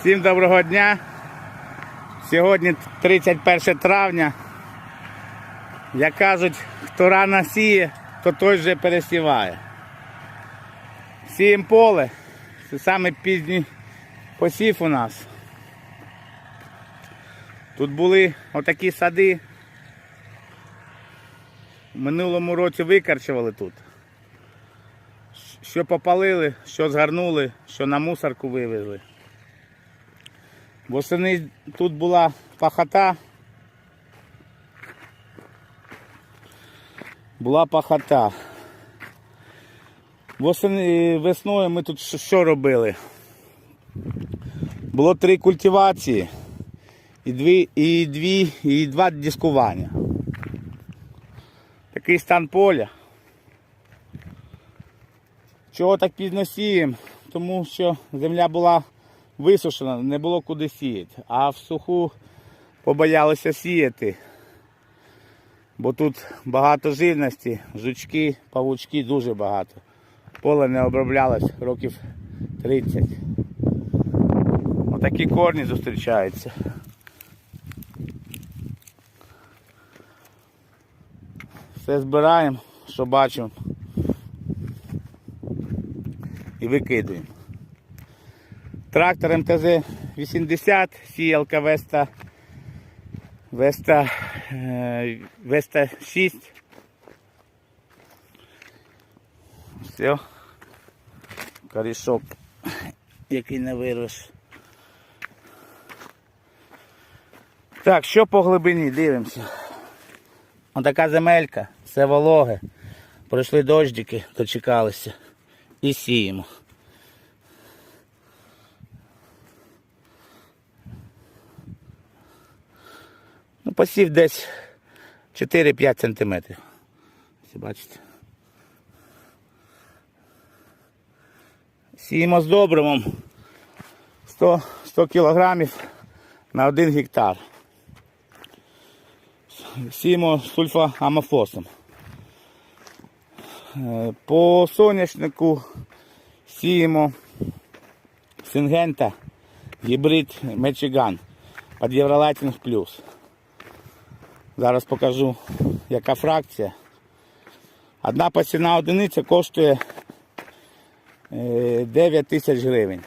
Всім доброго дня. Сьогодні 31 травня. Як кажуть, хто рано сіє, то той вже пересіває. Сіємо поле. Це саме пізній посів у нас. Тут були отакі сади. В минулому році викарчували тут. Що попалили, що згарнули, що на мусорку вивезли. Восени тут була пахота. Була пахота. Восени, весною ми тут що робили? Було три культивації і дві, і дві, і два дискування. Такий стан поля. Чого так пізно сіємо? Тому що земля була висушена, не було куди сіяти. А в суху побоялися сіяти. Бо тут багато живності, жучки, павучки дуже багато. Поле не оброблялось років 30. Отакі корні зустрічаються. Все збираємо, що бачимо. І викидуємо. Трактор МТЗ-80, сіялка Веста, Веста, е, Веста 6. Все. Корішок, який не вирвеш. Так, що по глибині, дивимося. Отака земелька, все вологе. Пройшли дождики, дочекалися. І сіємо. Ну, посів десь 4-5 сантиметрів. Ось бачите. Сіємо з добривом 100, 100 кілограмів на 1 гектар. Сіємо сульфоамофосом. Е, По соняшнику сіємо сингента гібрид Мечиган під Євролайтинг плюс. Зараз покажу, яка фракція. Одна посівна одиниця коштує е, 9 тисяч гривень.